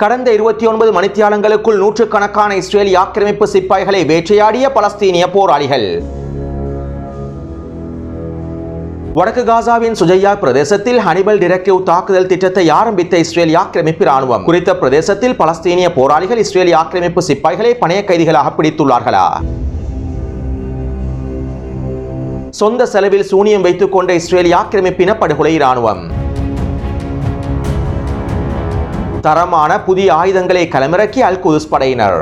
கடந்த இருபத்தி ஒன்பது மணித்தியாலங்களுக்குள் நூற்றுக்கணக்கான இஸ்ரேலி ஆக்கிரமிப்பு சிப்பாய்களை வேட்டையாடிய பலஸ்தீனிய போராளிகள். வடக்கு காசாவின் சுஜையா பிரதேசத்தில் ஹனிபல் டிரெக்டிவ் தாக்குதல் திட்டத்தை ஆரம்பித்த இஸ்ரேல் ஆக்கிரமிப்பு ராணுவம் குறித்த பிரதேசத்தில் பலஸ்தீனிய போராளிகள் இஸ்ரேலி ஆக்கிரமிப்பு சிப்பாய்களை பணைய கைதிகளாக பிடித்துள்ளார்களா? சொந்த செலவில் சூனியம் வைத்துக் கொண்ட இஸ்ரேலி ஆக்கிரமிப்பின படுகொலை ராணுவம் தரமான புதிய ஆயுதங்களை களமிறக்கி அல் குதுஸ் படையினர்.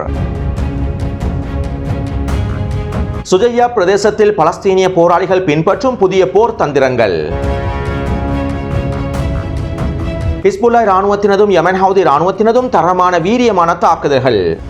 சுஜையா பிரதேசத்தில் பலஸ்தீனிய போராளிகள் பின்பற்றும் புதிய போர் தந்திரங்கள். ஹிஸ்புல்லா இராணுவத்தினதும் யமன் ஹவுதி இராணுவத்தினதும் தரமான வீரியமான தாக்குதல்கள்.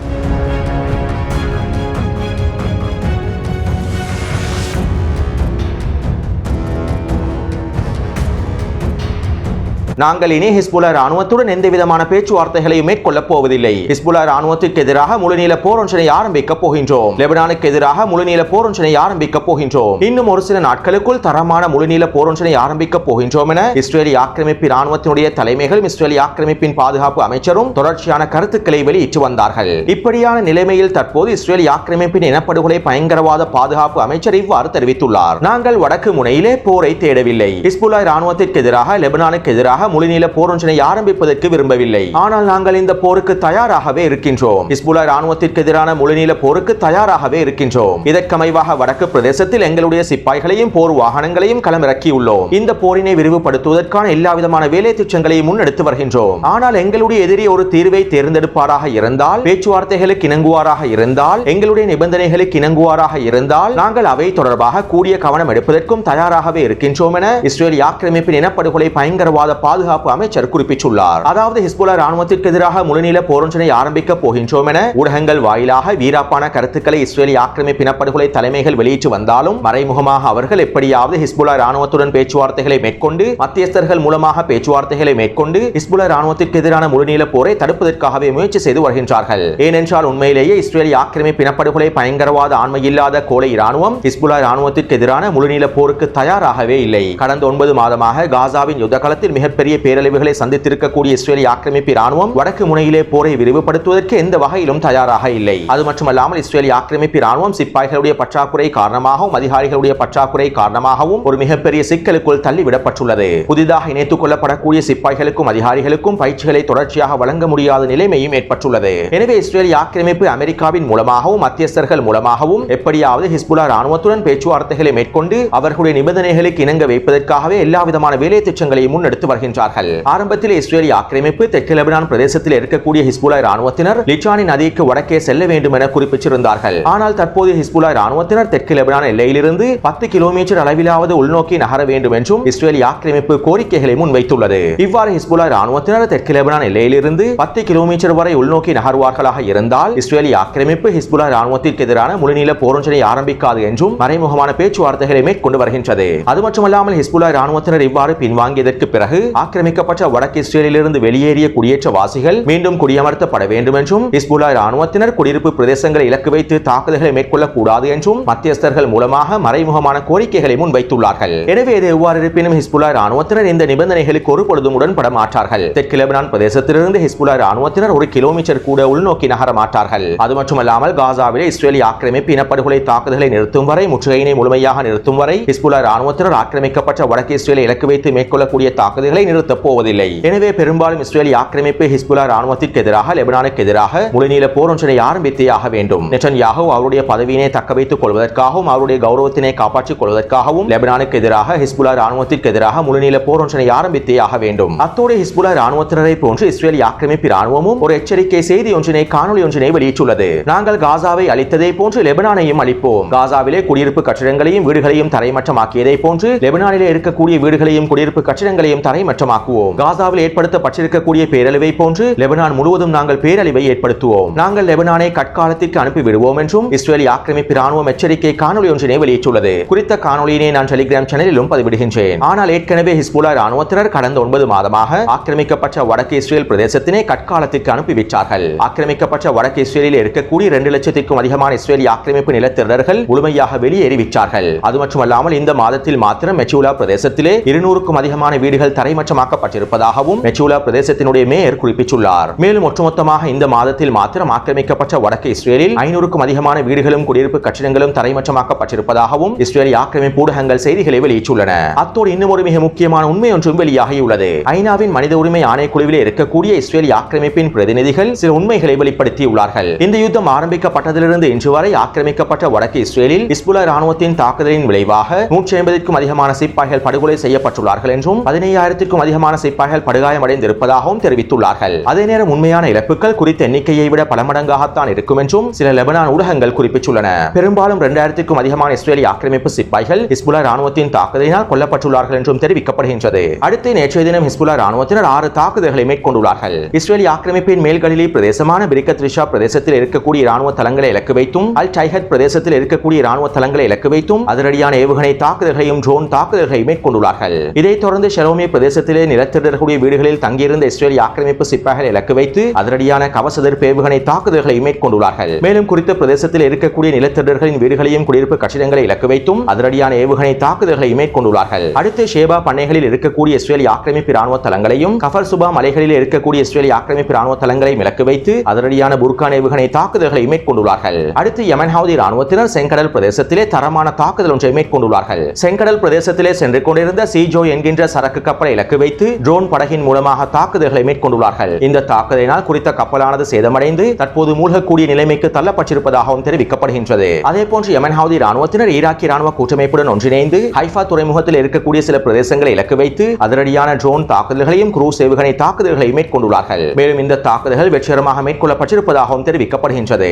நாங்கள் இனி ஹிஸ்புல்லா ராணுவத்துடன் எந்த விதமான பேச்சுவார்த்தைகளையும் மேற்கொள்ளப் போவதில்லை. ஹிஸ்புல்லா ராணுவத்திற்கு எதிராக முழுநீள போரொன்றினை ஆரம்பிக்கப் போகின்றோம். லெபனானுக்கு எதிராக முழுநீள போரொன்றினை ஆரம்பிக்கப் போகின்றோம். இன்னும் ஒரு சில நாட்களுக்குள் தரமான முழுநீள போரொன்றினை ஆரம்பிக்கப் போகின்றோம் என இஸ்ரேலி ஆக்கிரமிப்பு ராணுவத்தினுடைய தலைமைகளும் இஸ்ரேலி ஆக்கிரமிப்பின் பாதுகாப்பு அமைச்சரும் தொடர்ச்சியான கருத்துக்களை வெளியிட்டு வந்தார்கள். இப்படியான நிலைமையில் தற்போது இஸ்ரேலி ஆக்கிரமிப்பின் இனப்படுகொலை பயங்கரவாத பாதுகாப்பு அமைச்சர் இவ்வாறு தெரிவித்துள்ளார். நாங்கள் வடக்கு முனையிலே போரை தேடவில்லை. ஹிஸ்புல்லா ராணுவத்திற்கு எதிராக லெபனானுக்கு எதிராக முழுநீள போரொன்றினை ஆரம்பிப்பதற்கு விரும்பவில்லை. ஆனால் நாங்கள் இந்த போருக்கு தயாராகவே இருக்கின்றோம். ஹிஸ்புல்லா ராணுவத்திற்கு எதிரான முழுநீள போருக்கு தயாராகவே இருக்கின்றோம். இதற்கமைவாக வடக்கு பிரதேசத்தில் எங்களுடைய சிப்பாய்களையும் போர் வாகனங்களையும் களமிறக்கியுள்ளோம். இந்த போரினை விரிவுபடுத்துவதற்கான எல்லா விதமான வேலை திட்டங்களையும் முன்னெடுத்து வருகின்றோம். ஆனால் எங்களுடைய எதிரி ஒரு தீர்வை தேர்ந்தெடுப்பாராக இருந்தால் பேச்சுவார்த்தைகளுக்கு இணங்குவாராக இருந்தால் எங்களுடைய நிபந்தனைகளுக்கு இணங்குவாராக இருந்தால் நாங்கள் அவை தொடர்பாக கூடிய கவனம் எடுப்பதற்கும் தயாராகவே இருக்கின்றோம் என இஸ்ரேல் ஆக்கிரமிப்பின் இனப்படுகொலை பயங்கரவாத பாதுகாப்பு அமைச்சர் குறிப்பிட்டுள்ளார். அதாவது ஹிஸ்புல்லா ராணுவத்திற்கு எதிராக முழுநீள போரொன்றினை ஆரம்பிக்க போகின்றோம் என ஊடகங்கள் வாயிலாக வீராப்பான கருத்துக்களை இஸ்ரேலி ஆக்கிரமிப்பு இனப்படுகொலை தலைமைகள் வெளியிட்டு வந்தாலும் மறைமுகமாக அவர்கள் எப்படியாவது ஹிஸ்புல்லா ராணுவத்துடன் பேச்சுவார்த்தைகளை மேற்கொண்டு மத்தியஸ்தர்கள் மூலமாக பேச்சுவார்த்தைகளை மேற்கொண்டு ஹிஸ்புல்லா ராணுவத்திற்கு எதிரான முழுநீள போரை தடுப்பதற்காகவே முயற்சி செய்து வருகின்றார்கள். ஏனென்றால் உண்மையிலேயே இஸ்ரேலி ஆக்கிரமிப்பு இனப்படுகொலை பயங்கரவாத ஆண்மையில்லாத கோலை ராணுவம் ஹிஸ்புல்லா ராணுவத்திற்கு எதிரான முழுநீள போருக்கு தயாராகவே இல்லை. கடந்த ஒன்பது மாதமாக காசாவின் யுத்த மிகப்பெரிய பேரழிவுகளை சந்தித்திருக்கக்கூடிய இஸ்ரேலி ஆக்கிரமிப்பு ராணுவம் வடக்கு முனையிலே போரை விரிவுபடுத்துவதற்கு எந்த வகையிலும் தயாராக இல்லை. அது மட்டுமல்லாமல் இஸ்ரேலி ஆக்கிரமிப்பு ராணுவம் சிப்பாய்களுடைய பற்றாக்குறை காரணமாகவும் அதிகாரிகளுடைய பற்றாக்குறை காரணமாகவும் ஒரு மிகப்பெரிய சிக்கலுக்குள் தள்ளிவிடப்பட்டுள்ளது. புதிதாக இணைத்துக் கொள்ளப்படக்கூடிய சிப்பாய்களுக்கும் அதிகாரிகளுக்கும் பயிற்சிகளை தொடர்ச்சியாக வழங்க முடியாத நிலைமையும் ஏற்பட்டுள்ளது. எனவே இஸ்ரேலி ஆக்கிரமிப்பு அமெரிக்காவின் மூலமாகவும் மத்தியஸ்தர்கள் மூலமாகவும் எப்படியாவது ஹிஸ்புல்லா ராணுவத்துடன் பேச்சுவார்த்தைகளை மேற்கொண்டு அவர்களுடைய நிபந்தனைகளுக்கு இணங்க வைப்பதற்காகவே எல்லா விதமான வேலை திட்டங்களையும் முன்னெடுத்து வருகின்றார்கள் ஆரம்பத்தில் இஸ்ரேலிய ஆக்கிரமிப்பு தெற்கு லெபனான் பிரதேசத்தில் இருக்கக்கூடிய ஹிஸ்புல்லா ராணுவத்தினர் லிச்சானி நதிக்கு வடக்கே செல்ல வேண்டும் என குறிப்பிட்டிருந்தார்கள். ஆனால் தற்போது ஹிஸ்புல்லா ராணுவத்தினர் தெற்கு லெபனான் எல்லையிலிருந்து பத்து கிலோமீட்டர் அளவிலாவது உள்நோக்கி நகர வேண்டும் என்றும் இஸ்ரேலிய ஆக்கிரமிப்பு கோரிக்கைகளை முன்வைத்துள்ளது. இவ்வாறு ஹிஸ்புல்லா ராணுவத்தினர் தெற்கு லெபனான் எல்லையிலிருந்து பத்து கிலோமீட்டர் வரை உள்நோக்கி நகர்வார்களாக இருந்தால் இஸ்ரேலிய ஆக்கிரமிப்பு ஹிஸ்புல்லா ராணுவத்திற்கு எதிரான முழுநீள போரொன்றினை ஆரம்பிக்காது என்றும் மறைமுகமான பேச்சுவார்த்தைகளை மேற்கொண்டு வருகின்றது. அது மட்டுமல்லாமல் ஹிஸ்புல்லா ராணுவத்தினர் இவ்வாறு பின்வாங்கியதற்கு பிறகு ஆக்கிரமிக்கப்பட்ட வடக்கு இஸ்ரேலிலிருந்து வெளியேறிய குடியேற்றவாசிகள் மீண்டும் குடியமர்த்தப்பட வேண்டும் என்றும் இஸ்புல்லா ராணுவத்தினர் குடியிருப்பு பிரதேசங்களை இலக்கு வைத்து தாக்குதல்களை மேற்கொள்ளக்கூடாது என்றும் மத்தியஸ்தர்கள் மூலமாக மறைமுகமான கோரிக்கைகளை முன்வைத்துள்ளார்கள். எனவே இது எவ்வாறு இருப்பினும் ஹிஸ்புல்லா ராணுவத்தினர் இந்த நிபந்தனைகளுக்கு ஒரு பொழுதும் உடன்பட மாட்டார்கள். தெற்கு லெபனான் பிரதேசத்திலிருந்து ஹிஸ்புல்லா ராணுவத்தினர் ஒரு கிலோமீட்டர் கூட உள்நோக்கி நகர மாட்டார்கள். அது மட்டுமல்லாமல் காசாவிலே இஸ்ரேலி ஆக்கிரமிப்பு இனப்படுகொலை தாக்குதலை நிறுத்தும் வரை முற்றுகையினை முழுமையாக நிறுத்தும் வரை ஹிஸ்புல்லா ராணுவத்தினர் ஆக்கிரமிக்கப்பட்ட வடக்கு இஸ்ரேலை இலக்கு வைத்து மேற்கொள்ளக்கூடிய தாக்குதல்களை நிறுத்தப் போவதில்லை. எனவே பெரும்பாலும் இஸ்ரேலி ஆக்கிரமிப்பு ஹிஸ்புல்லா ராணுவத்திற்கு எதிராக லெபனானுக்கு எதிராக முழுநீள போர் ஒன்றினை ஆரம்பித்தே ஆக வேண்டும். நெட்டன் யாகோ அவருடைய பதவியினை தக்க வைத்துக் கொள்வதற்காகவும் அவருடைய கௌரவத்தினை காப்பாற்றிக் கொள்வதற்காகவும் லெபனானுக்கு எதிராக ஹிஸ்புல்லா ராணுவத்திற்கு எதிராக முழுநீள போர் ஒன்றினை ஆரம்பித்தே ஆக வேண்டும். அத்தோடு ஹிஸ்புல்லா ராணுவத்தினரை போன்று இஸ்ரேலி ஆக்கிரமிப்பு ராணுவமும் ஒரு எச்சரிக்கை செய்தி ஒன்றினை காணொலி ஒன்றினை வெளியிட்டுள்ளது. நாங்கள் காசாவை அளித்ததை போன்று லெபனானையும் அளிப்போம் காசாவிலே குடியிருப்பு கட்டிடங்களையும் வீடுகளையும் தரைமட்டமாக்கியதை போன்று லெபனானிலே இருக்கக்கூடிய வீடுகளையும் குடியிருப்பு கட்டிடங்களையும் தரைமட்டம் தரைமட்டமாக்குவோம் காசாவில் ஏற்படுத்தப்பட்டிருக்கக்கூடிய பேரழிவை போன்று லெபனான் முழுவதும் நாங்கள் பேரழிவை ஏற்படுத்துவோம். நாங்கள் லெபனானை கட்காலத்திற்கு அனுப்பிவிடுவோம் என்றும் இஸ்ரேலி ஆக்கிரமிப்பு ராணுவம் எச்சரிக்கை காணொலி ஒன்றினை வெளியிட்டுள்ளது. குறித்த காணொலியினை நான் டெலிகிராம் சேனலிலும் பதிவிடுகின்றேன். ஆனால் ஏற்கனவே ஹிஸ்புலா ராணுவத்தினர் கடந்த ஒன்பது மாதமாக ஆக்கிரமிக்கப்பட்ட வடக்கு இஸ்ரேல் பிரதேசத்தினை கட்காலத்திற்கு அனுப்பிவிட்டார்கள். ஆக்கிரமிக்கப்பட்ட வடக்கு இஸ்ரேலில் இருக்கக்கூடிய இரண்டு லட்சத்திற்கும் அதிகமான இஸ்ரேலி ஆக்கிரமிப்பு நிலத்திரர்கள் முழுமையாக வெளியேறிவிட்டார்கள். அது மட்டுமல்லாமல் இந்த மாதத்தில் மாத்திரம் மெச்சூலா பிரதேசத்திலே இருநூறுக்கும் அதிகமான வீடுகள் தரைமட்ட தரைமட்டமாக்கப்பட்டிருப்பதாகவும் மெச்சூலா பிரதேசத்தினுடைய மேயர் குறிப்பிட்டுள்ளார். மேலும் ஒட்டுமொத்தமாக இந்த மாதத்தில் மாத்திரம் ஆக்கிரமிக்கப்பட்ட வடக்கு இஸ்ரேலில் ஐநூறுக்கும் அதிகமான வீடுகளும் குடியிருப்பு கட்டிடங்களும் தரைமட்டமாக்கப்பட்டிருப்பதாகவும் இஸ்ரேலிய ஆக்கிரமிப்பு ஊடகங்கள் செய்திகளை வெளியிட்டுள்ளன. அத்தோடு இன்னும் ஒரு மிக முக்கியமான உண்மை ஒன்றும் வெளியாகியுள்ளது. ஐநாவின் மனித உரிமை ஆணைக்குழுவிலே இருக்கக்கூடிய இஸ்ரேலிய ஆக்கிரமிப்பின் பிரதிநிதிகள் சில உண்மைகளை வெளிப்படுத்தியுள்ளார்கள். இந்த யுத்தம் ஆரம்பிக்கப்பட்டதிலிருந்து இன்று வரை ஆக்கிரமிக்கப்பட்ட வடக்கு இஸ்ரேலில் இஸ்புலா ராணுவத்தின் தாக்குதலின் விளைவாக நூற்றி ஐம்பதுக்கும் அதிகமான சிப்பாய்கள் படுகொலை செய்யப்பட்டுள்ளார்கள் என்றும் பதினையாயிரத்திற்கும் அதிகமான சிப்பாய்கள் படுகாயமடைந்திருப்பதாகவும் தெரிவித்துள்ளார்கள். அதே நேரம் உண்மையான இழப்புகள் குறித்த எண்ணிக்கையை விட பல மடங்காகத்தான் இருக்கும் என்றும் சில லெபனான் ஊடகங்கள் குறிப்பிட்டுள்ளன. பெரும்பாலும் இரண்டாயிரத்திற்கும் அதிகமான இஸ்ரேலிய ஆக்கிரமிப்பு சிப்பாய்கள் ஹிஸ்புல்லா ராணுவத்தின் தாக்குதலினால் கொல்லப்பட்டுள்ளார்கள் என்றும் தெரிவிக்கப்படுகின்றது. அடுத்து நேற்றைய தினம் ஹிஸ்புல்லா ராணுவத்தினர் ஆறு தாக்குதல்களை மேற்கொண்டுள்ளார்கள். இஸ்ரேலிய ஆக்கிரமிப்பின் மேல்களிலே பிரதேசமான பிரிக்கத் ரிஷா பிரதேசத்தில் இருக்கக்கூடிய ராணுவ தளங்களை இலக்கு வைத்தும் அல் டைஹத் பிரதேசத்தில் இருக்கக்கூடிய ராணுவ தளங்களை இலக்கு வைத்தும் அதிரடியான ஏவுகணை தாக்குதல்களையும் ட்ரோன் தாக்குதல்களை மேற்கொண்டுள்ளார்கள். இதைத் தொடர்ந்து ஷெரோமி பிரதேச பிரதேசத்திலே நிலத்திடக்கூடிய வீடுகளில் தங்கியிருந்த இஸ்ரேலிய ஆக்கிரமிப்பு சிப்பாய்கள் இலக்கு வைத்து அதிரடியான கவச பேவுகணை தாக்குதல்களை மேற்கொண்டுள்ளார்கள். மேலும் குறித்த பிரதேசத்தில் இருக்கக்கூடிய நிலத்திடர்களின் வீடுகளையும் குடியிருப்பு கட்டிடங்களை இலக்கு வைத்தும் அதிரடியான ஏவுகணை தாக்குதல்களை மேற்கொண்டுள்ளார்கள். அடுத்து ஷேபா பண்ணைகளில் இருக்கக்கூடிய இஸ்ரேலிய ஆக்கிரமிப்பு ராணுவ தளங்களையும் கஃபர் சுபா மலைகளில் இருக்கக்கூடிய இஸ்ரேலிய ஆக்கிரமிப்பு ராணுவ தளங்களையும் இலக்கு வைத்து அதிரடியான புர்கான் ஏவுகணை தாக்குதல்களை மேற்கொண்டுள்ளார்கள். அடுத்து யமன் ராணுவத்தினர் செங்கடல் பிரதேசத்திலே தரமான தாக்குதல் ஒன்றை மேற்கொண்டுள்ளார்கள். செங்கடல் பிரதேசத்திலே சென்று கொண்டிருந்த சிஜோ என்கின்ற சரக்கு கப்பலை இலக்கு வைத்து ட்ரோன் படகின் மூலமாக தாக்குதல்களை மேற்கொண்டுள்ளார்கள். இந்த தாக்குதலினால் குறித்த கப்பலானது சேதமடைந்து தற்போது மூழ்கக்கூடிய நிலைமைக்கு தள்ளப்பட்டிருப்பதாகவும் தெரிவிக்கப்படுகின்றது. அதே போன்று யமன் ஹவுதி ராணுவத்தினர் ஈராக்கிய ராணுவ கூட்டமைப்புடன் ஒன்றிணைந்து ஹைஃபா துறைமுகத்தில் இருக்கக்கூடிய சில பிரதேசங்களை இலக்கு வைத்து அதிரடியான ட்ரோன் தாக்குதல்களையும் குரூஸ் ஏவுகணை தாக்குதல்களையும் மேற்கொண்டுள்ளார்கள். மேலும் இந்த தாக்குதல்கள் வெற்றிகரமாக மேற்கொள்ளப்பட்டிருப்பதாகவும் தெரிவிக்கப்படுகின்றது.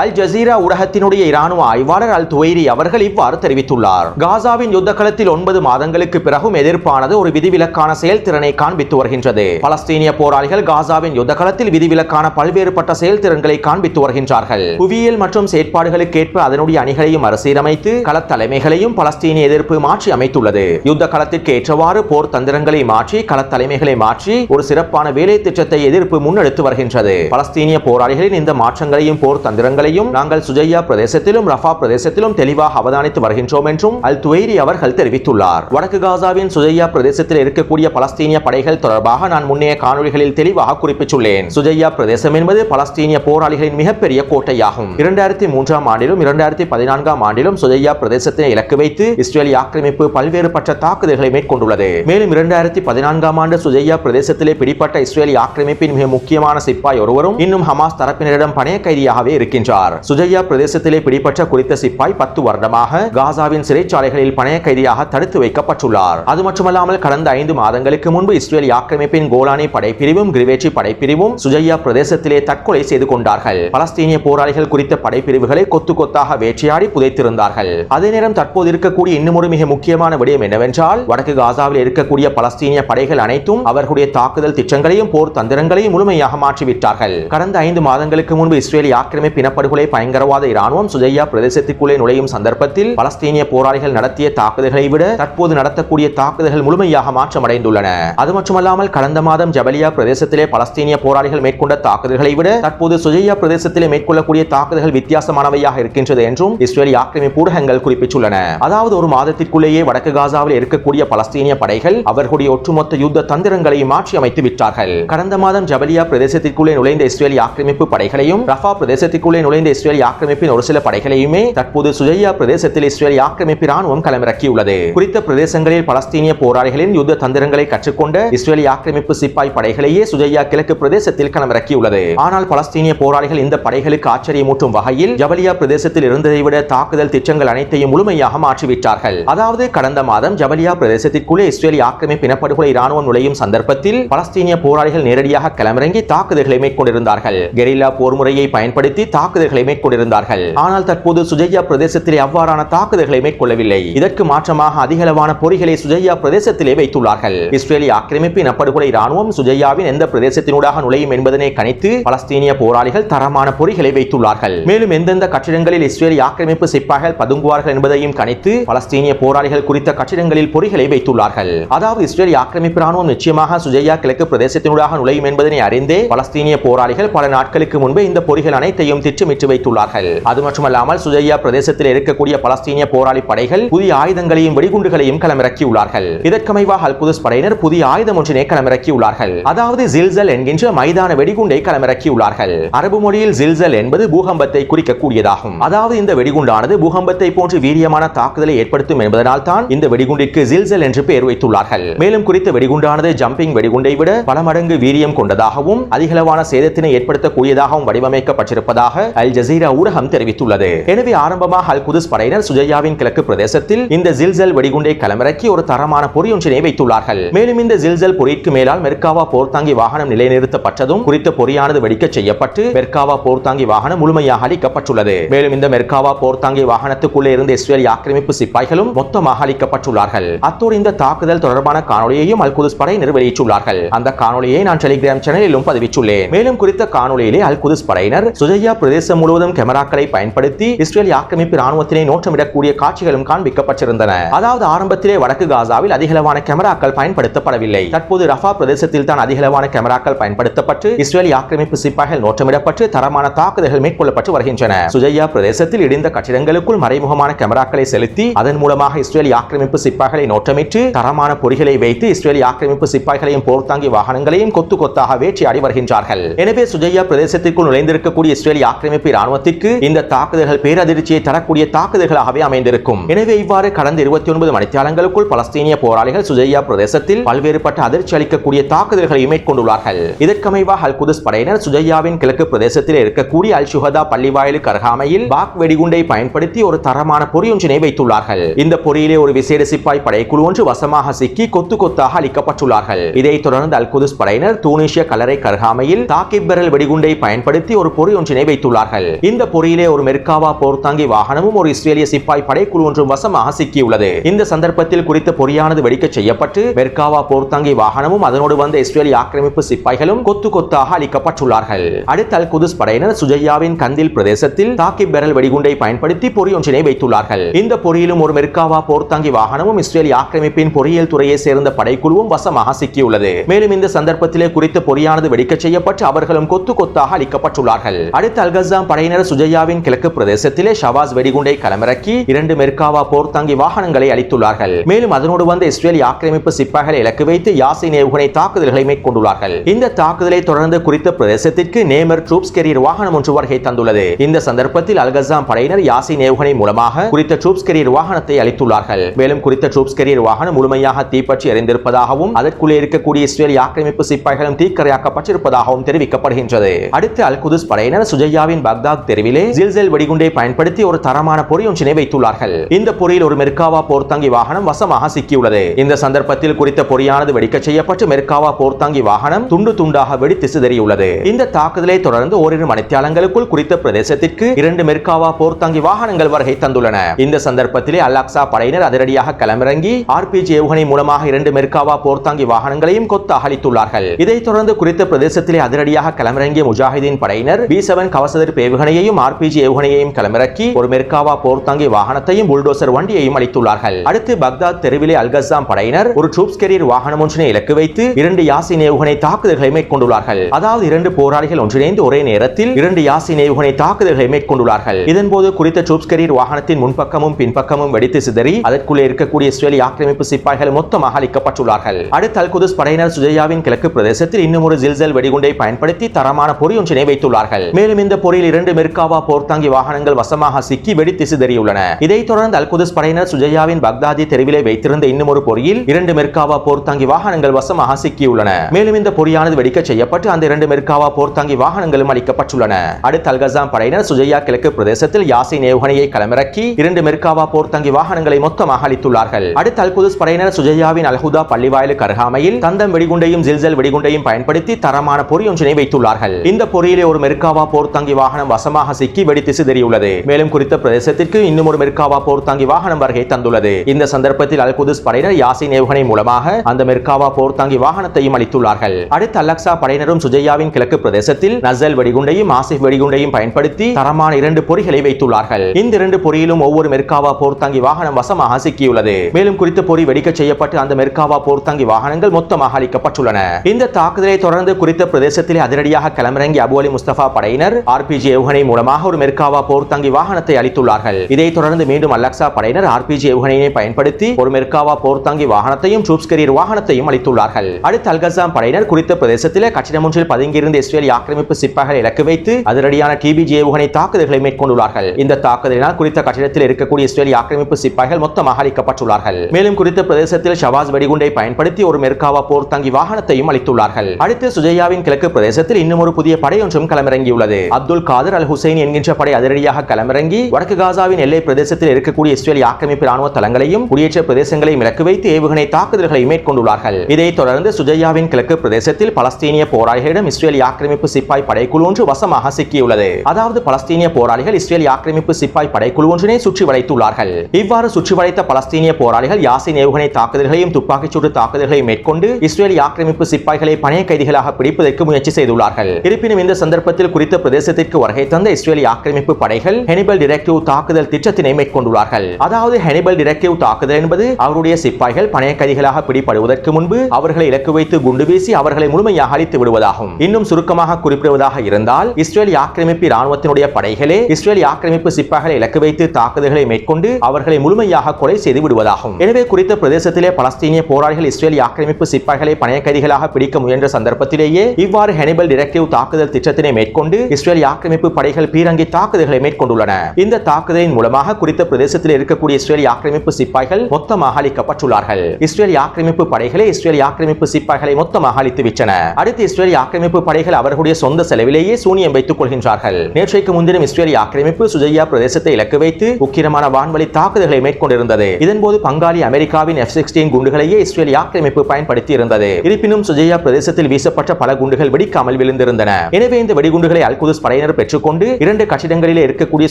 அல் ஜசீரா ஊடகத்தினுடைய இராணுவ ஆய்வாளர் அல் துவைரி அவர்கள் இவ்வாறு தெரிவித்துள்ளார். காசாவின் யுத்த களத்தில் ஒன்பது மாதங்களுக்கு பிறகும் எதிர்ப்பானது ஒரு விதிவிலக்கான செயல்திறனை காண்பித்து வருகின்றது. பலஸ்தீனிய போராளிகள் காசாவின் யுத்த களத்தில் விதிவிலக்கான பல்வேறுபட்ட செயல்திறன்களை காண்பித்து வருகின்றார்கள். புவியியல் மற்றும் செயற்பாடுகளுக்கேற்ப அதனுடைய அணிகளையும் மறுசீரமைத்து களத்தலைமைகளையும் பலஸ்தீனிய எதிர்ப்பு மாற்றி அமைத்துள்ளது. யுத்த களத்திற்கு ஏற்றவாறு போர் தந்திரங்களை மாற்றி களத்தலைமைகளை மாற்றி ஒரு சிறப்பான வேலை திட்டத்தை எதிர்ப்பு முன்னெடுத்து வருகின்றது. பலஸ்தீனிய போராளிகளின் இந்த மாற்றங்களையும் போர் தந்திரங்கள் விவரங்களையும் நாங்கள் சுஜையா பிரதேசத்திலும் ரஃபா பிரதேசத்திலும் தெளிவாக அவதானித்து வருகின்றோம் என்றும் அல் துவைரி அவர்கள் தெரிவித்துள்ளார். வடக்கு காசாவின் சுஜையா பிரதேசத்தில் இருக்கக்கூடிய பலஸ்தீனிய படைகள் தொடர்பாக நான் முன்னைய காணொலிகளில் தெளிவாக குறிப்பிட்டுள்ளேன். சுஜையா பிரதேசம் என்பது பலஸ்தீனிய போராளிகளின் மிகப்பெரிய கோட்டையாகும். இரண்டாயிரத்தி மூன்றாம் ஆண்டிலும் இரண்டாயிரத்தி பதினான்காம் ஆண்டிலும் சுஜையா பிரதேசத்தை இலக்கு வைத்து இஸ்ரேல் ஆக்கிரமிப்பு பல்வேறுபட்ட தாக்குதல்களை மேற்கொண்டுள்ளது. மேலும் இரண்டாயிரத்தி பதினான்காம் ஆண்டு சுஜையா பிரதேசத்திலே பிடிப்பட்ட இஸ்ரேலி ஆக்கிரமிப்பின் மிக முக்கியமான சிப்பாய் ஒருவரும் இன்னும் ஹமாஸ் தரப்பினரிடம் பணைய கைதியாகவே இருக்கின்றார் பெற்றார் சுஜையா பிரதேசத்திலே பிடிபட்ட குறித்த சிப்பாய் பத்து வருடமாக காசாவின் சிறைச்சாலைகளில் பணைய கைதியாக தடுத்து வைக்கப்பட்டுள்ளார். அது மட்டுமல்லாமல் கடந்த ஐந்து மாதங்களுக்கு முன்பு இஸ்ரேல் ஆக்கிரமிப்பின் கோலானி படைப்பிரிவும் கிரிவேச்சி படைப்பிரிவும் சுஜையா பிரதேசத்திலே தற்கொலை செய்து கொண்டார்கள். பலஸ்தீனிய போராளிகள் குறித்த படைப்பிரிவுகளை கொத்து கொத்தாக வேட்டையாடி புதைத்திருந்தார்கள். அதே நேரம் தற்போது இருக்கக்கூடிய இன்னும் ஒரு மிக முக்கியமான விடயம் என்னவென்றால் வடக்கு காசாவில் இருக்கக்கூடிய பலஸ்தீனிய படைகள் அனைத்தும் அவர்களுடைய தாக்குதல் திட்டங்களையும் போர் தந்திரங்களையும் முழுமையாக மாற்றிவிட்டார்கள். கடந்த ஐந்து மாதங்களுக்கு முன்பு இஸ்ரேலிய ஆக்கிரமிப்பு படுகொலை பயங்கரவாத இராணுவம் சுஜையா பிரதேசத்துக்குள்ளே நுழையும் சந்தர்ப்பத்தில் பலஸ்தீனிய போராளிகள் நடத்திய தாக்குதல்களை விட தற்போது நடத்தக்கூடிய தாக்குதல்கள் முழுமையாக மாற்றமடைந்துள்ளன. அது மட்டுமல்லாமல் கடந்த மாதம் ஜபலியா பிரதேசத்திலே பலஸ்தீனிய போராளிகள் மேற்கொண்ட தாக்குதல்களை விட தற்போது சுஜையா பிரதேசத்திலே மேற்கொள்ளக்கூடிய தாக்குதல்கள் வித்தியாசமானவையாக இருக்கின்றது என்றும் இஸ்ரேலி ஆக்கிரமிப்பு ஊடகங்கள் குறிப்பிட்டுள்ளன. அதாவது ஒரு மாதத்திற்குள்ளேயே வடக்கு காசாவில் இருக்கக்கூடிய பலஸ்தீனிய படைகள் அவர்களுடைய ஒட்டுமொத்த யுத்த தந்திரங்களை மாற்றி அமைத்து விட்டார்கள். கடந்த மாதம் ஜபலியா பிரதேசத்திற்குள்ளே நுழைந்த இஸ்ரேலிய ஆக்கிரமிப்பு படைகளையும் ரஃபா பிரதேசத்திற்குள்ளே நுழைந்த இஸ்ரேலிய ஆக்கிரமிப்பின் ஒரு சில படைகளையுமே தற்போது சுஜையா பிரதேசத்தில் இஸ்ரேலிய ஆக்கிரமிப்பு ராணுவம் களமிறக்கியுள்ளது. குறித்த பிரதேசங்களில் பலஸ்தீனிய போராளிகளின் யுத்த தந்திரங்களை கற்றுக்கொண்ட இஸ்ரேலிய ஆக்கிரமிப்பு சிப்பாய் படைகளையே சுஜையா கிழக்கு பிரதேசத்தில் களமிறக்கியுள்ளது. ஆனால் பலஸ்தீனிய போராளிகள் இந்த படைகளுக்கு ஆச்சரியமூட்டும் வகையில் ஜபலியா பிரதேசத்தில் இருந்ததை விட தாக்குதல் திட்டங்கள் அனைத்தையும் முழுமையாக மாற்றிவிட்டார்கள். அதாவது கடந்த மாதம் ஜபலியா பிரதேசத்திற்குள்ளே இஸ்ரேலிய ஆக்கிரமிப்பு இனப்படுகொலை ராணுவம் நுழையும் சந்தர்ப்பத்தில் பலஸ்தீனிய போராளிகள் நேரடியாக களமிறங்கி தாக்குதல்களை மேற்கொண்டிருந்தார்கள். கெரில்லா போர் முறையை பயன்படுத்தி தாக்குதல்களை மேற்கொண்டிருந்தார்கள். ஆனால் தற்போது சுஜையா பிரதேசத்திலே அவ்வாறான தாக்குதல்களை மேற்கொள்ளவில்லை. இதற்கு மாற்றமாக அதிகளவான பொறிகளை சுஜையா பிரதேசத்திலே வைத்துள்ளார்கள். இஸ்ரேலிய ஆக்கிரமிப்பு இனப்படுகொலை ராணுவம் சுஜையாவின் எந்த பிரதேசத்தினூடாக நுழையும் என்பதனை கணித்து பலஸ்தீனிய போராளிகள் தரமான பொறிகளை வைத்துள்ளார்கள். மேலும் எந்தெந்த கட்டிடங்களில் இஸ்ரேலிய ஆக்கிரமிப்பு சிப்பாய்கள் பதுங்குவார்கள் என்பதையும் கணித்து பலஸ்தீனிய போராளிகள் குறித்த கட்டிடங்களில் பொறிகளை வைத்துள்ளார்கள். அதாவது இஸ்ரேலிய ஆக்கிரமிப்பு ராணுவம் நிச்சயமாக சுஜையா கிழக்கு பிரதேசத்தினூடாக நுழையும் என்பதனை அறிந்தே பலஸ்தீனிய போராளிகள் பல நாட்களுக்கு முன்பே இந்த பொறிகள் அனைத்தையும் முற்றுமிட்டு வைத்துள்ளார்கள். அது மட்டுமல்லாமல் சுஜையா பிரதேசத்தில் இருக்கக்கூடிய பலஸ்தீனிய போராளி படைகள் புதிய ஆயுதங்களையும் வெடிகுண்டுகளையும் களமிறக்கியுள்ளார்கள். இதற்கமைவாக அல் குதுஸ் படையினர் புதிய ஆயுதம் ஒன்றினை களமிறக்கியுள்ளார்கள். அதாவது ஜில்சல் என்கின்ற மைதான வெடிகுண்டை களமிறக்கியுள்ளார்கள். அரபு மொழியில் ஜில்சல் என்பது பூகம்பத்தை குறிக்கக்கூடியதாகும். அதாவது இந்த வெடிகுண்டானது பூகம்பத்தை போன்று வீரியமான தாக்குதலை ஏற்படுத்தும் என்பதனால் தான் இந்த வெடிகுண்டிற்கு ஜில்சல் என்று பெயர் வைத்துள்ளார்கள். மேலும் குறித்த வெடிகுண்டானது ஜம்பிங் வெடிகுண்டை விட பல மடங்கு வீரியம் கொண்டதாகவும் அதிகளவான சேதத்தினை ஏற்படுத்தக்கூடியதாகவும் வடிவமைக்கப்பட்டிருப்பதாக அல் ஜசீரா ஊடகம் தெரிவித்துள்ளது. எனவே ஆரம்பமாக அல் குதுஸ் படையினர் சுஜையாவின் கிழக்கு பிரதேசத்தில் இந்த ஜில்சல் வெடிகுண்டை களமிறக்கி ஒரு தரமான பொறியொன்றினை வைத்துள்ளார்கள். மேலும் இந்த ஜில்சல் பொறிக்கு மேலால் மெர்காவா போர்த்தாங்கி வாகனம் நிலைநிறுத்தப்பட்டதும் குறித்த பொறியானது வெடிக்க செய்யப்பட்டு மெர்காவா போர்த்தாங்கி வாகனம் முழுமையாக அளிக்கப்பட்டுள்ளது மேலும் இந்த மெர்காவா போர்த்தாங்கி வாகனத்துக்குள்ளே இருந்த இஸ்ரேல் ஆக்கிரமிப்பு சிப்பாய்களும் மொத்தமாக அளிக்கப்பட்டுள்ளார்கள் அத்தோடு இந்த தாக்குதல் தொடர்பான காணொலியையும் அல் குதுஸ் படையினர் வெளியிட்டுள்ளார்கள். அந்த காணொலியை நான் டெலிகிராம் சேனலிலும் பதிவிட்டுள்ளேன். மேலும் குறித்த காணொலியிலே அல் குதுஸ் படையினர் சுஜையா தேசம் முழுவதும் கேமராக்களை பயன்படுத்தி இஸ்ரேல் ஆக்கிரமிப்பு ராணுவத்தினை நோட்டமிடக்கூடிய காட்சிகளும் காண்பிக்கப்பட்டிருந்தன. அதாவது ஆரம்பத்திலே வடக்கு காசாவில் அதிகளவான கேமராக்கள் பயன்படுத்தப்படவில்லை. தற்போது ரஃபா பிரதேசத்தில் தான் அதிகளவான கேமராக்கள் பயன்படுத்தப்பட்டு இஸ்ரேல் ஆக்கிரமிப்பு சிப்பாய்கள் நோட்டமிடப்பட்டு தரமான தாக்குதல்கள் மேற்கொள்ளப்பட்டு வருகின்றன. சுஜையா பிரதேசத்தில் இடிந்த கட்டிடங்களுக்குள் மறைமுகமான கேமராக்களை செலுத்தி அதன் மூலமாக இஸ்ரேல் ஆக்கிரமிப்பு சிப்பாய்களை நோட்டமிட்டு தரமான பொறிகளை வைத்து இஸ்ரேல் ஆக்கிரமிப்பு சிப்பாய்களையும் போர்த்தாங்கி வாகனங்களையும் கொத்து கொத்தாக வேட்டையாடி வருகின்றார்கள். எனவே சுஜையா பிரதேசத்திற்குள் நுழைந்திருக்கக்கூடிய இஸ்ரேல் ஆக்கிரமிப்பு ராணுவத்திற்கு இந்த தாக்குதல்கள் பேரதிர்ச்சியை தரக்கூடிய தாக்குதல்களாகவே அமைந்திருக்கும். எனவே இவ்வாறு கடந்த இருபத்தி ஒன்பது மணித்தியாலங்களுக்குள் பலஸ்தீனிய போராளிகள் சுஜையா பிரதேசத்தில் பல்வேறுபட்ட அதிர்ச்சி அளிக்கக்கூடிய தாக்குதல்களை மேற்கொண்டுள்ளார்கள். இதற்கமைவாக அல் குதுஸ் படையினர் சுஜையாவின் கிழக்கு பிரதேசத்தில் இருக்கக்கூடிய அல் சுஹதா பள்ளிவாயிலுக்கு அருகாமையில் பாக் வெடிகுண்டை பயன்படுத்தி ஒரு தரமான பொறியொன்றினை வைத்துள்ளார்கள். இந்த பொறியிலே ஒரு விசேட சிப்பாய் படைக்குழு ஒன்று வசமாக சிக்கி கொத்து கொத்தாக அளிக்கப்பட்டுள்ளார்கள். இதைத் தொடர்ந்து அல் குதுஸ் படையினர் தூனிஷிய கலரை கருகாமையில் தாக்கிப் பெரல் வெடிகுண்டை பயன்படுத்தி ஒரு பொறி ஒன்றினை கொண்டுள்ளார்கள் இந்த பொறியிலே ஒரு மெர்காவா போர்த்தாங்கி வாகனமும் ஒரு இஸ்ரேலிய சிப்பாய் படைக்குழு ஒன்றும் வசமாக சிக்கியுள்ளது. இந்த சந்தர்ப்பத்தில் குறித்த பொறியானது வெடிக்க செய்யப்பட்டு மெர்காவா போர்த்தாங்கி வாகனமும் அதனோடு வந்த இஸ்ரேலிய ஆக்கிரமிப்பு சிப்பாய்களும் கொத்து கொத்தாக அளிக்கப்பட்டுள்ளார்கள் அடுத்த அல் குதுஸ் படையினர் சுஜையாவின் கந்தில் பிரதேசத்தில் தாக்கி பெரல் வெடிகுண்டை பயன்படுத்தி பொறி ஒன்றினை வைத்துள்ளார்கள். இந்த பொறியிலும் ஒரு மெர்காவா போர்த்தாங்கி வாகனமும் இஸ்ரேலிய ஆக்கிரமிப்பின் பொறியியல் துறையை சேர்ந்த படைக்குழுவும் வசமாக சிக்கியுள்ளது. மேலும் இந்த சந்தர்ப்பத்திலே குறித்த பொறியானது வெடிக்க செய்யப்பட்டு அவர்களும் கொத்து கொத்தாக அளிக்கப்பட்டுள்ளார்கள் அடுத்த அல்கஸ் அல்கசாம் படையினர் சுஜையாவின் கிழக்கு பிரதேசத்திலே ஷவாஸ் வெடிகுண்டை களமிறக்கி இரண்டு மெர்காவா போர் தங்கி வாகனங்களை அளித்துள்ளார்கள் மேலும் அதனோடு வந்த இஸ்ரேல் ஆக்கிரமிப்பு சிப்பாய்களை இலக்கு வைத்து யாசின் ஏவுகணை தாக்குதல்களை மேற்கொண்டுள்ளார்கள். இந்த தாக்குதலை தொடர்ந்து குறித்த பிரதேசத்திற்கு நேமர் ட்ரூப்ஸ் கெரியர் வாகனம் ஒன்று வருகை தந்துள்ளது. இந்த சந்தர்ப்பத்தில் அல்கசாம் படையினர் யாசின் ஏவுகணை மூலமாக குறித்த ட்ரூப்ஸ் கெரியர் வாகனத்தை அளித்துள்ளார்கள் மேலும் குறித்த ட்ரூப்ஸ் கெரியர் வாகனம் முழுமையாக தீப்பற்றி எறிந்திருப்பதாகவும் அதற்குள்ளே இருக்கக்கூடிய இஸ்ரேல் ஆக்கிரமிப்பு சிப்பாய்களும் தீக்கரையாக்கப்பட்டிருப்பதாகவும் தெரிவிக்கப்படுகின்றது. அடுத்து அல் குதுஸ் படையினர் சுஜையாவின் பக்தாத் தெருவிலே ஜில்செல் வெடிகுண்டை பயன்படுத்தி ஒரு தரமான பொறி ஒன்றினை வைத்துள்ளார்கள். இந்த பொறியில் ஒரு மெர்காவா போர்த்தங்கி வாகனம் வசமாக சிக்கியுள்ளது. இந்த சந்தர்ப்பத்தில் குறித்த பொறியானது வெடிக்க செய்யப்பட்டு மெர்காவா போர்த்தங்கி வாகனம் துண்டு துண்டாக வெடித்து சிதறியுள்ளது. இந்த தாக்குதலை தொடர்ந்து ஓரிரு மணித்தியாலங்களுக்குள் குறித்த பிரதேசத்திற்கு இரண்டு மெர்காவா போர்த்தங்கி வாகனங்கள் வருகை தந்துள்ளன. இந்த சந்தர்ப்பத்திலே அல்லாக்சா படையினர் அதிரடியாக களமிறங்கி ஆர்பிஜி ஏவுகணை மூலமாக இரண்டு மெர்காவா போர்த்தாங்கி வாகனங்களையும் கொத்து அகழித்துள்ளார்கள் இதைத் தொடர்ந்து குறித்த பிரதேசத்திலே அதிரடியாக களமிறங்கிய முஜாஹிதீன் படையினர் பி செவன் எதிர்ப்பு ஏவுகணையையும் ஆர்பிஜி ஏவுகணையையும் களமிறக்கி ஒரு மெர்காவா போர்த்தாங்கி வாகனத்தையும் புல்டோசர் வண்டியையும் அளித்துள்ளார்கள். அடுத்து பக்தாத் தெருவிலே அல்கசாம் படையினர் ஒரு ட்ரூப்ஸ் கெரியர் வாகனம் ஒன்றினை இலக்கு வைத்து இரண்டு யாசின் ஏவுகணை தாக்குதல்களை மேற்கொண்டுள்ளார்கள். அதாவது இரண்டு போராளிகள் ஒன்றிணைந்து ஒரே நேரத்தில் இரண்டு யாசின் ஏவுகணை தாக்குதல்களை மேற்கொண்டுள்ளார்கள். இதன்போது குறித்த ட்ரூப்ஸ் கெரியர் வாகனத்தின் முன்பக்கமும் பின்பக்கமும் வெடித்து சிதறி அதற்குள்ளே இருக்கக்கூடிய இஸ்ரேலி ஆக்கிரமிப்பு சிப்பாய்கள் மொத்தமாக அளிக்கப்பட்டுள்ளார்கள் அடுத்து அல் குதுஸ் படையினர் சுஜையாவின் கிழக்கு பிரதேசத்தில் இன்னும் ஒரு ஜில்சல் வெடிகுண்டை பயன்படுத்தி தரமான பொறி ஒன்றினை வைத்துள்ளார்கள். மேலும் இந்த பொறி பகுதியில் இரண்டு மெர்காவா போர்த்தாங்கி வாகனங்கள் வசமாக சிக்கி வெடித்து சிதறியுள்ளன இதைத் தொடர்ந்து அல் குதுஸ் படையினர் சுஜையாவின் பக்தாதி தெருவிலே வைத்திருந்த இன்னும் ஒரு பொறியில் இரண்டு மெர்காவா போர்த்தாங்கி வாகனங்கள் வசமாக சிக்கியுள்ளன. மேலும் இந்த பொறியானது வெடிக்க செய்யப்பட்டு அந்த இரண்டு மெர்காவா போர்த்தாங்கி வாகனங்களும் அளிக்கப்பட்டுள்ளன அடுத்து அல்கசாம் படையினர் சுஜையா கிழக்கு பிரதேசத்தில் யாசின் ஏவுகணையை களமிறக்கி இரண்டு மெர்காவா போர்த்தாங்கி வாகனங்களை மொத்தமாக அளித்துள்ளார்கள் அடுத்து அல் குதுஸ் படையினர் சுஜையாவின் அல்ஹுதா பள்ளிவாயிலுக்கு அருகாமையில் தந்தம் வெடிகுண்டையும் ஜில்சல் வெடிகுண்டையும் பயன்படுத்தி தரமான பொறி ஒன்றினை வைத்துள்ளார்கள். இந்த பொறியிலே ஒரு மெர்காவா போர்த்தாங்கி வாகனம் வாகனம் வசமாக சிக்கி வெடித்து சிதறியுள்ளது. மேலும் குறித்த பிரதேசத்திற்கு இன்னும் ஒரு மெர்காவா போர் தாங்கி வாகனம் வருகை தந்துள்ளது. இந்த சந்தர்ப்பத்தில் அல் குதுஸ் படையினர் யாசின் ஏவுகணை மூலமாக அந்த மெர்காவா போர் தாங்கி வாகனத்தையும் அளித்துள்ளார்கள். அடுத்து அலக்சா படையினரும் சுஜையாவின் கிழக்கு பிரதேசத்தில் நசல் வெடிகுண்டையும் ஆசிப் வெடிகுண்டையும் பயன்படுத்தி தரமான இரண்டு பொறிகளை வைத்துள்ளார்கள். இந்த இரண்டு பொறியிலும் ஒவ்வொரு மெர்காவா போர்த்தாங்கி வாகனம் வசமாக சிக்கியுள்ளது. மேலும் குறித்த பொறி வெடிக்க செய்யப்பட்டு அந்த மெர்காவா போர்த்தாங்கி வாகனங்கள் மொத்தமாக அளிக்கப்பட்டுள்ளன இந்த தாக்குதலை தொடர்ந்து குறித்த பிரதேசத்திலே அதிரடியாக களமிறங்கிய அபு அலி முஸ்தபா படையினர் ஆர்பி ஆர்பிஜி ஏவுகணை மூலமாக ஒரு மெர்காவா தங்கி வாகனத்தை அளித்துள்ளார்கள். இதைத் தொடர்ந்து மீண்டும் அலக்சா படையினர் ஆர்பிஜி ஏவுகணையை பயன்படுத்தி ஒரு மெர்காவா போர்த்தங்கி வாகனத்தையும் ட்ரூப்ஸ் வாகனத்தையும் அளித்துள்ளார்கள். அடுத்து அல்கசாம் படையினர் குறித்த பிரதேசத்தில் கட்டிடம் ஒன்றில் பதுங்கியிருந்த இஸ்ரேல் ஆக்கிரமிப்பு சிப்பாய்களை இலக்கு வைத்து அதிரடியான டிபிஜி ஏவுகணை தாக்குதல்களை மேற்கொண்டுள்ளார்கள். இந்த தாக்குதலினால் குறித்த கட்டிடத்தில் இருக்கக்கூடிய இஸ்ரேல் ஆக்கிரமிப்பு சிப்பாய்கள் மொத்தமாக அளிக்கப்பட்டுள்ளார்கள் மேலும் குறித்த பிரதேசத்தில் ஷவாஸ் வெடிகுண்டை பயன்படுத்தி ஒரு மெர்காவா போர் தங்கி வாகனத்தையும் அளித்துள்ளார்கள். அடுத்து சுஜயாவின் கிழக்கு பிரதேசத்தில் இன்னும் ஒரு புதிய படையொன்றும் களமிறங்கியுள்ளது. அப்துல் காதர் அல் ஹுசைன் என்கின்ற படை அதிரடியாக களமிறங்கி வடக்கு காசாவின் எல்லை பிரதேசத்தில் இருக்கக்கூடிய இஸ்ரேல் ஆக்கிரமிப்பு ராணுவ தளங்களையும் குடியேற்ற பிரதேசங்களையும் இலக்கு வைத்து ஏவுகணை தாக்குதல்களை மேற்கொண்டுள்ளார்கள். இதைத் தொடர்ந்து சுஜையாவின் கிழக்கு பிரதேசத்தில் பலஸ்தீனிய போராளிகளிடம் இஸ்ரேல் ஆக்கிரமிப்பு சிப்பாய் படைக்குழு ஒன்று வசமாக சிக்கியுள்ளது. அதாவது பலஸ்தீனிய போராளிகள் இஸ்ரேல் ஆக்கிரமிப்பு சிப்பாய் படைக்குழு ஒன்றினை சுற்றி வளைத்துள்ளார்கள். இவ்வாறு சுற்றி வளைத்த பலஸ்தீனிய போராளிகள் யாசின் ஏவுகணை தாக்குதல்களையும் துப்பாக்கிச் சூடு தாக்குதல்களையும் மேற்கொண்டு இஸ்ரேல் ஆக்கிரமிப்பு சிப்பாய்களை பணைய கைதிகளாக பிடிப்பதற்கு முயற்சி செய்துள்ளார்கள். இருப்பினும் இந்த சந்தர்ப்பத்தில் குறித்த பிரதேசத்திற்கு பகுதிக்கு வருகை தந்த இஸ்ரேலி ஆக்கிரமிப்பு படைகள் ஹெனிபல் டிரெக்டிவ் தாக்குதல் திட்டத்தினை மேற்கொண்டுள்ளார்கள். அதாவது ஹெனிபல் டிரெக்டிவ் தாக்குதல் என்பது அவருடைய சிப்பாய்கள் பணைய கைதிகளாக பிடிபடுவதற்கு முன்பு அவர்களை இலக்கு வைத்து குண்டு வீசி அவர்களை முழுமையாக அழித்து விடுவதாகும். இன்னும் சுருக்கமாக குறிப்பிடுவதாக இருந்தால் இஸ்ரேல் ஆக்கிரமிப்பு ராணுவத்தினுடைய படைகளே இஸ்ரேல் ஆக்கிரமிப்பு சிப்பாய்களை இலக்கு வைத்து தாக்குதல்களை மேற்கொண்டு அவர்களை முழுமையாக கொலை செய்து விடுவதாகும். எனவே குறித்த பிரதேசத்திலே பலஸ்தீனிய போராளிகள் இஸ்ரேல் ஆக்கிரமிப்பு சிப்பாய்களை பணைய கைதிகளாக பிடிக்க முயன்ற சந்தர்ப்பத்திலேயே இவ்வாறு ஹெனிபல் டிரெக்டிவ் தாக்குதல் திட்டத்தினை மேற்கொண்டு இஸ்ரேல் ஆக்கிரமிப்பு படைகள் பீரங்கி தாக்குதல்களை மேற்கொண்டுள்ளன. இந்த தாக்குதலின் மூலமாக குறித்த பிரதேசத்தில் இருக்கக்கூடிய இஸ்ரேலிய ஆக்கிரமிப்பு சிப்பாய்கள் மொத்தமாக அளிக்கப்பட்டுள்ளார்கள் இஸ்ரேலிய ஆக்கிரமிப்பு படைகளை இஸ்ரேலிய ஆக்கிரமிப்பு சிப்பாய்களை மொத்தமாக அளித்து விட்டன அடுத்து இஸ்ரேலிய ஆக்கிரமிப்பு படைகள் அவர்களுடைய சொந்த செலவிலேயே சூனியம் வைத்துக் கொள்கின்றார்கள். நேற்றைக்கு முன்தினம் இஸ்ரேலிய ஆக்கிரமிப்பு சுஜையா பிரதேசத்தை இலக்கு வைத்து உக்கிரமான வான்வழி தாக்குதல்களை மேற்கொண்டிருந்தது. இதன்போது பங்காளி அமெரிக்காவின் எஃப் சிக்ஸ்டீன் குண்டுகளையே இஸ்ரேலிய ஆக்கிரமிப்பு பயன்படுத்தி இருந்தது. இருப்பினும் சுஜையா பிரதேசத்தில் வீசப்பட்ட பல குண்டுகள் வெடிக்காமல் விழுந்திருந்தன. எனவே இந்த வெடிகுண்டுகளை அல்குதுஸ் படையினர் பெற்றுக்கொண்டு இரண்டு கட்டிடங்களிலே இருக்கக்கூடிய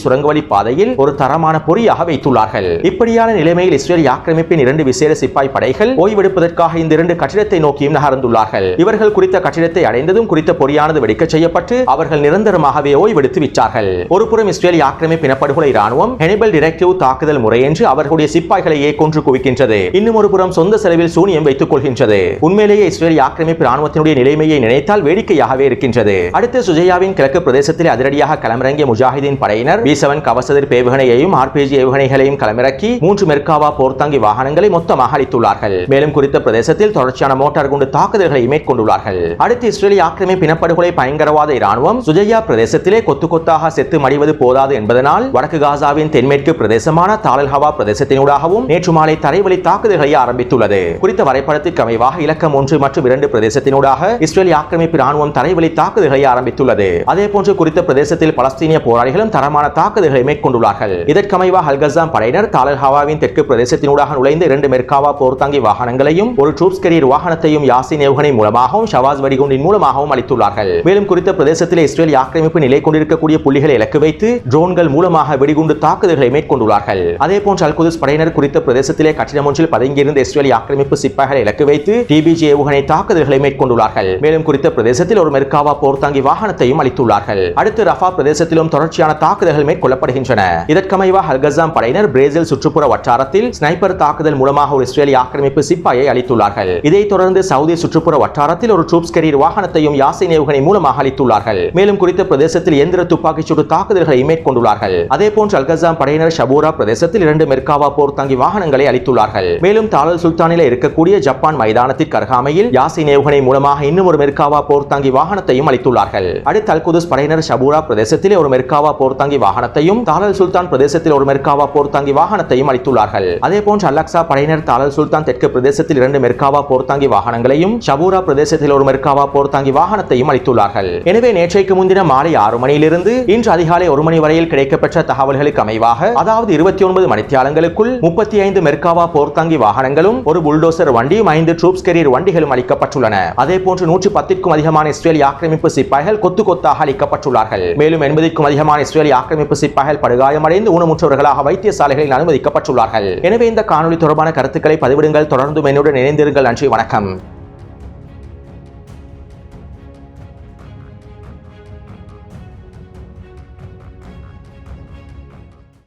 சுரங்கவழி பாதையில் ஒரு தரமான பொறியாக வைத்துள்ளார்கள். இப்படியான நிலைமையில் இஸ்ரேல் ஆக்கிரமிப்பின் இரண்டு விசேட சிப்பாய் படைகள் ஓய்வெடுப்பதற்காக இந்த இரண்டு கட்டிடத்தை நோக்கியும் நகர்ந்துள்ளார்கள். இவர்கள் குறித்த கட்டிடத்தை அடைந்ததும் குறித்த பொறியானது வெடிக்கச் செய்யப்பட்டு அவர்கள் நிரந்தரமாகவே ஓய்வெடுத்து விட்டார்கள். ஒருபுறம் இஸ்ரேல் ஆக்கிரமிப்பு இனப்படுகொலை ராணுவம் ஹெனிபல் டிரெக்டிவ் தாக்குதல் முறை என்று அவர்களுடைய சிப்பாய்களையே கொன்று குவிக்கின்றது. இன்னும் ஒரு புறம் சொந்த செலவில் சூனியம் வைத்துக் கொள்கின்றது. உண்மையிலேயே இஸ்ரேல் ஆக்கிரமிப்பு ராணுவத்தினுடைய நிலைமையை நினைத்தால் வேடிக்கையாகவே இருக்கின்றது. அடுத்து சுஜயாவின் கிழக்கு பிரதேசத்தில் அதிரடியாக களமிறங்கிய முஜாஹிதீன் படையினர் பி செவன் கவசதிர் பேவுகணையையும் ஆர்பிஜி ஏவுகணைகளையும் களமிறக்கி மூன்று மெர்காவா போர்த்தாங்கி வாகனங்களை மொத்தமாக அளித்துள்ளார்கள் மேலும் குறித்த பிரதேசத்தில் தொடர்ச்சியான மோட்டார் குண்டு தாக்குதல்களை மேற்கொண்டுள்ளார்கள். அடுத்து இஸ்ரேலிய ஆக்கிரமிப்பு இனப்படுகொலை பயங்கரவாத இராணுவம் சுஜையா பிரதேசத்திலே கொத்து கொத்தாக செத்து மடிவது போதாது என்பதனால் வடக்கு காசாவின் தென்மேற்கு பிரதேசமான தாலல்ஹவா பிரதேசத்தினூடாகவும் நேற்று மாலை தரைவழி தாக்குதல்களை ஆரம்பித்துள்ளது. குறித்த வரைபடத்திற்கு அமைவாக இலக்கம் ஒன்று மற்றும் இரண்டு பிரதேசத்தினூடாக இஸ்ரேலிய ஆக்கிரமிப்பு ராணுவம் தரைவழி தாக்குதல்களை ஆரம்பித்துள்ளது. அதே போன்று குறித்த பிரதேசத்தில் பலஸ்தீனிய போராளிகளும் தரமான தாக்குதல்களை மேற்கொண்டுள்ளார்கள். இதற்கமைவாக அல்கசாம் படையினர் தாளல் ஹவாவின் தெற்கு பிரதேசத்தினூடாக நுழைந்த இரண்டு மெர்காவா போர்த்தாங்கி வாகனங்களையும் ஒரு ட்ரூப்ஸ் கரியர் வாகனத்தையும் யாசின் ஏவுகணை மூலமாகவும் ஷவாஸ் வடிகுண்டின் மூலமாகவும் அளித்துள்ளார்கள். மேலும் குறித்த பிரதேசத்தில் இஸ்ரேல் ஆக்கிரமிப்பு நிலை கொண்டிருக்கக்கூடிய புள்ளிகளை இலக்கு வைத்து ட்ரோன்கள் மூலமாக வெடிகுண்டு தாக்குதல்களை மேற்கொண்டுள்ளார்கள். அதே போன்று அல்குதுஸ் படையினர் குறித்த பிரதேசத்திலே கட்டிடம் ஒன்றில் பதுங்கியிருந்த இஸ்ரேல் ஆக்கிரமிப்பு சிப்பாய்களை இலக்கு வைத்து டிபிஜி ஏவுகணை தாக்குதல்களை மேற்கொண்டுள்ளார்கள். மேலும் குறித்த பிரதேசத்தில் ஒரு மெர்காவா போர்த்தாங்கி வாகனத்தையும் அளித்துள்ளார்கள். அடுத்து அடுத்து ரஃபா பிரதேசத்திலும் தொடர்ச்சியான தாக்குதல்கள் மேற்கொள்ளப்படுகின்றன. இதற்கமைவாக அல்கசாம் படையினர் பிரேசில் சுற்றுப்புற வட்டாரத்தில் ஸ்னைப்பர் தாக்குதல் மூலமாக ஒரு இஸ்ரேலி ஆக்கிரமிப்பு சிப்பாயை அளித்துள்ளார்கள் இதைத் தொடர்ந்து சவுதி சுற்றுப்புற வட்டாரத்தில் ஒரு ட்ரூப்ஸ் கெரியர் வாகனத்தையும் யாசின் ஏவுகணை மூலமாக அளித்துள்ளார்கள் மேலும் குறித்த பிரதேசத்தில் எந்திர துப்பாக்கிச் சூடு தாக்குதல்களை மேற்கொண்டுள்ளார்கள். அதே போன்று அல்கசாம் படையினர் ஷபூரா பிரதேசத்தில் இரண்டு மெர்காவா போர் தங்கி வாகனங்களை அளித்துள்ளார்கள் மேலும் தாலல் சுல்தானில் இருக்கக்கூடிய ஜப்பான் மைதானத்திற்கு அருகாமையில் யாசின் ஏவுகணை மூலமாக இன்னும் ஒரு மெர்காவா போர் போர்த்தாங்கி வாகனத்தையும் அளித்துள்ளார்கள் அடுத்து அல்குதுஸ் படையினர் ஷபூரா பிரதேசத்தில் ஒரு மெர்காவா போர்த்தாங்கி வாகனத்தையும் தாலல் சுல்தான் பிரதேசத்தில் ஒரு மெர்காவா போர்த்தாங்கி வாகனத்தையும் அளித்துள்ளார்கள். அதே போன்று அல்லக்சா படையினர் தாலல் சுல்தான் தெற்கு பிரதேசத்தில் இரண்டு மெர்காவா போர்த்தாங்கி வாகனங்களையும் ஷபூரா பிரதேசத்தில் ஒரு மெர்காவா போர்த்தாங்கி வாகனத்தையும் அளித்துள்ளார்கள். எனவே நேற்றைக்கு முன்தினம் மாலை ஆறு மணியிலிருந்து இன்று அதிகாலை ஒரு மணி வரையில் கிடைக்கப்பெற்ற தகவல்களுக்கு அமைவாக அதாவது இருபத்தி ஒன்பது மணித்தியாலங்களுக்குள் முப்பத்தி ஐந்து மெர்காவா போர்த்தாங்கி வாகனங்களும் ஒரு புல்டோசர் வண்டியும் ஐந்து ட்ரூப்ஸ் கெரியர் வண்டிகளும் அளிக்கப்பட்டுள்ளன. அதே போன்று நூற்றி பத்திற்கும் அதிகமான இஸ்ரேலி ஆக்கிரமிப்பு சிப்பாய்கள் கொத்து கொத்தாக அளிக்கப்பட்டுள்ளார்கள் மேலும் எண்பதுக்கும் அதிகமான இஸ்ரேலி ஆக்கிரமிப்பு சிப்பாய்கள் படுகாயமடைந்து ஊனமுற்றவர்களாக வைத்தியசாலைகளில் அனுமதிக்கப்பட்டுள்ளார்கள். எனவே இந்த காணொலி தொடர்பான கருத்துக்களை பதிவிடுங்கள். தொடர்ந்து என்னுடன் இணைந்திருங்கள். நன்றி வணக்கம்.